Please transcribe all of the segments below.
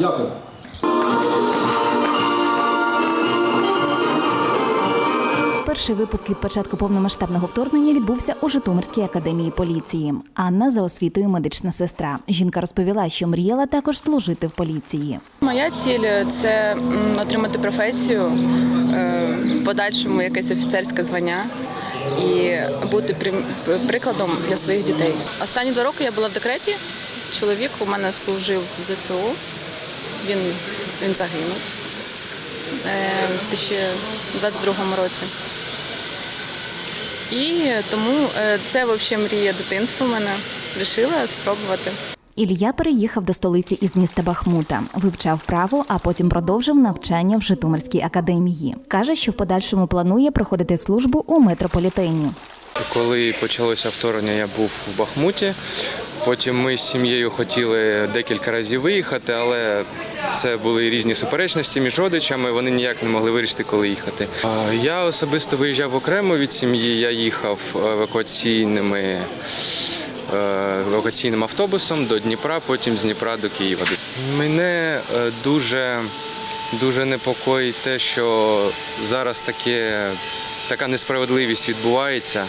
Дякую. Перший випуск від початку повномасштабного вторгнення відбувся у Житомирській академії поліції. Анна за освітою медична сестра. Жінка розповіла, що мріяла також служити в поліції. Моя ціль це отримати професію, е, в подальшому якесь офіцерське звання і бути прикладом для своїх дітей. Останні два роки я була в декреті. Чоловік у мене служив в ЗСУ. Він, він загинув е, у 2022 році. І тому е, це взагалі мрія дитинства в мене. Рішила спробувати. Ілля переїхав до столиці із міста Бахмута, вивчав право, а потім продовжив навчання в Житомирській академії. Каже, що в подальшому планує проходити службу у метрополітені. Коли почалося вторгнення, я був в Бахмуті. Потім ми з сім'єю хотіли декілька разів виїхати, але це були різні суперечності між родичами. Вони ніяк не могли вирішити, коли їхати. Я особисто виїжджав окремо від сім'ї. Я їхав евакуаційними е, евакуаційним автобусом до Дніпра, потім з Дніпра до Києва. Мене е, дуже, дуже непокоїть те, що зараз таке, така несправедливість відбувається.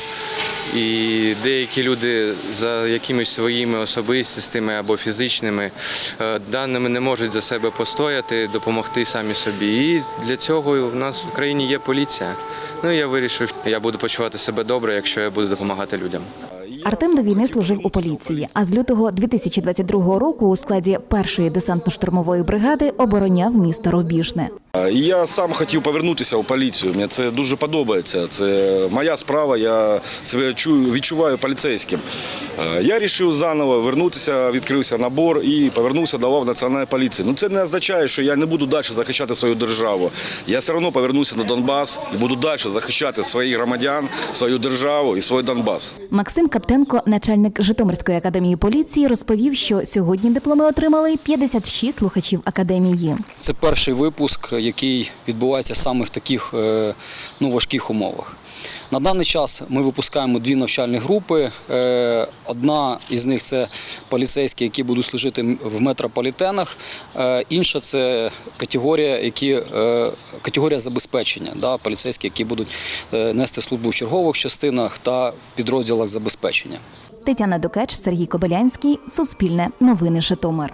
І деякі люди за якимись своїми особистістими або фізичними е, даними не можуть за себе постояти, допомогти самі собі. І для цього у нас в країні є поліція. Ну я вирішив, я буду почувати себе добре, якщо я буду допомагати людям. Артем до війни служив у поліції, а з лютого 2022 року у складі першої десантно-штурмової бригади обороняв місто Рубіжне. І я сам хотів повернутися у поліцію. Мені це дуже подобається. Це моя справа. Я себе чую, відчуваю поліцейським. Я вирішив заново вернутися, відкрився набор і повернувся до лав національної поліції. Ну це не означає, що я не буду далі захищати свою державу. Я все одно повернуся на Донбас і буду далі захищати своїх громадян, свою державу і свій Донбас. Максим Каптенко, начальник Житомирської академії поліції, розповів, що сьогодні дипломи отримали 56 слухачів академії. Це перший випуск, який відбувається саме в таких е, ну, важких умовах. На даний час ми випускаємо дві навчальні групи. Е, Одна із них це поліцейські, які будуть служити в метрополітенах. Е, Інша це категорія, які, категорія забезпечення, да, поліцейські, які будуть нести службу в чергових частинах та в підрозділах забезпечення. Тетяна Докач, Сергій Кобилянський, Суспільне, Новини Житомир.